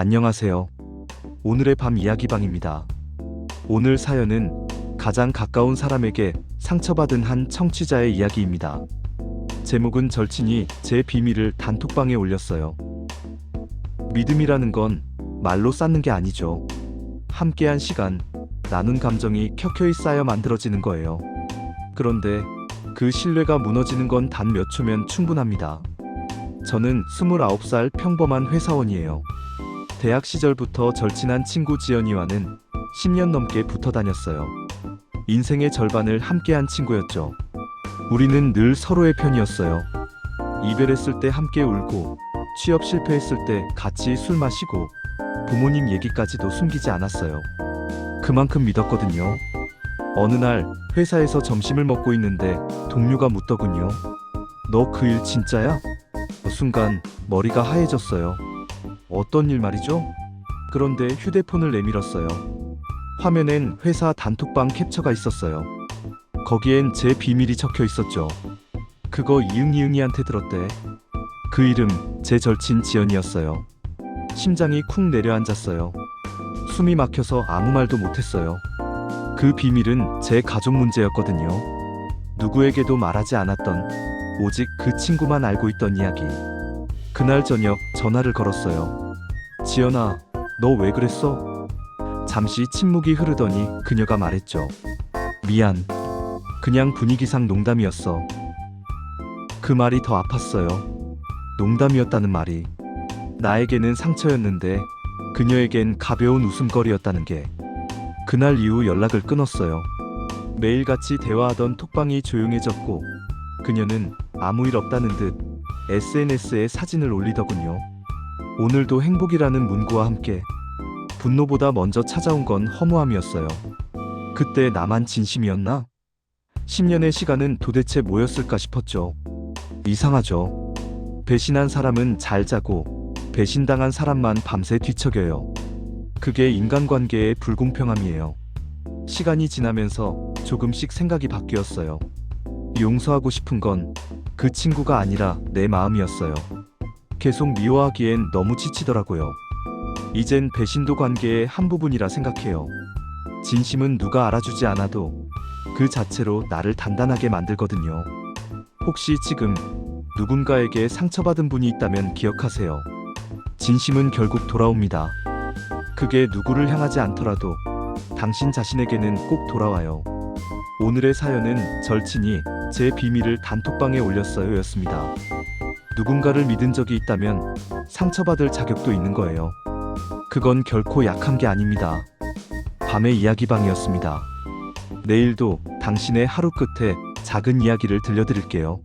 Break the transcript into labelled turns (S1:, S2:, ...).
S1: 안녕하세요. 오늘의 밤 이야기방입니다. 오늘 사연은 가장 가까운 사람에게 상처받은 한 청취자의 이야기입니다. 제목은 절친이 제 비밀을 단톡방에 올렸어요. 믿음이라는 건 말로 쌓는 게 아니죠. 함께한 시간, 나눈 감정이 켜켜이 쌓여 만들어지는 거예요. 그런데 그 신뢰가 무너지는 건 단 몇 초면 충분합니다. 저는 29살 평범한 회사원이에요. 대학 시절부터 절친한 친구 지연이와는 10년 넘게 붙어 다녔어요. 인생의 절반을 함께한 친구였죠. 우리는 늘 서로의 편이었어요. 이별했을 때 함께 울고, 취업 실패했을 때 같이 술 마시고, 부모님 얘기까지도 숨기지 않았어요. 그만큼 믿었거든요. 어느 날 회사에서 점심을 먹고 있는데 동료가 묻더군요. 너 그 일 진짜야? 순간 머리가 하얘졌어요. 어떤 일 말이죠? 그런데 휴대폰을 내밀었어요. 화면엔 회사 단톡방 캡처가 있었어요. 거기엔 제 비밀이 적혀 있었죠. 그거 이응이응이한테 들었대. 그 이름 제 절친 지연이었어요. 심장이 쿵 내려앉았어요. 숨이 막혀서 아무 말도 못했어요. 그 비밀은 제 가족 문제였거든요. 누구에게도 말하지 않았던 오직 그 친구만 알고 있던 이야기. 그날 저녁 전화를 걸었어요. 지연아, 너 왜 그랬어? 잠시 침묵이 흐르더니 그녀가 말했죠. 미안. 그냥 분위기상 농담이었어. 그 말이 더 아팠어요. 농담이었다는 말이. 나에게는 상처였는데 그녀에겐 가벼운 웃음거리였다는 게. 그날 이후 연락을 끊었어요. 매일같이 대화하던 톡방이 조용해졌고 그녀는 아무 일 없다는 듯 SNS에 사진을 올리더군요. 오늘도 행복이라는 문구와 함께 분노보다 먼저 찾아온 건 허무함이었어요. 그때 나만 진심이었나? 10년의 시간은 도대체 뭐였을까 싶었죠. 이상하죠. 배신한 사람은 잘 자고 배신당한 사람만 밤새 뒤척여요. 그게 인간관계의 불공평함이에요. 시간이 지나면서 조금씩 생각이 바뀌었어요. 용서하고 싶은 건 그 친구가 아니라 내 마음이었어요. 계속 미워하기엔 너무 지치더라고요. 이젠 배신도 관계의 한 부분이라 생각해요. 진심은 누가 알아주지 않아도 그 자체로 나를 단단하게 만들거든요. 혹시 지금 누군가에게 상처받은 분이 있다면 기억하세요. 진심은 결국 돌아옵니다. 그게 누구를 향하지 않더라도 당신 자신에게는 꼭 돌아와요. 오늘의 사연은 절친이 제 비밀을 단톡방에 올렸어요 였습니다. 누군가를 믿은 적이 있다면 상처받을 자격도 있는 거예요. 그건 결코 약한 게 아닙니다. 밤의 이야기방이었습니다. 내일도 당신의 하루 끝에 작은 이야기를 들려드릴게요.